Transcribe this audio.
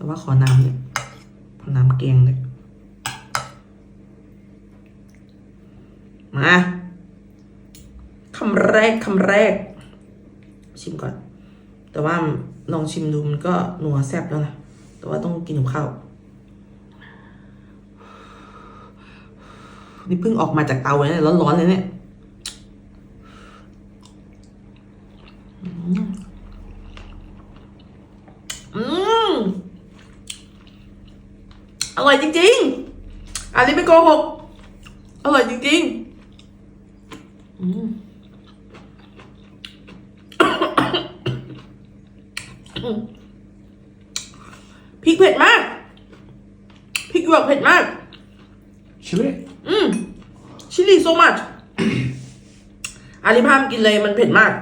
แต่ว่าขอน้ำเนี่ยขอน้ำแกงเนี่ยมาคำแรกคำแรก ชิมก่อน แต่ว่าลองชิมดูมันก็นัวแซ่บแล้วนะแต่ว่าต้องกินกับข้าวนี่เพิ่งออกมาจากเตาเลยเนี่ยร้อนๆเลยเนี่ยอืม อร่อยจริง ๆ อันนี้ไม่โกหก อร่อยจริงๆอืมพริกเผ็ดมาก พริกหยวกเผ็ดมาก Chili? อืมชิลลี่ so much อาริพามกินเลยมันเผ็ดมาก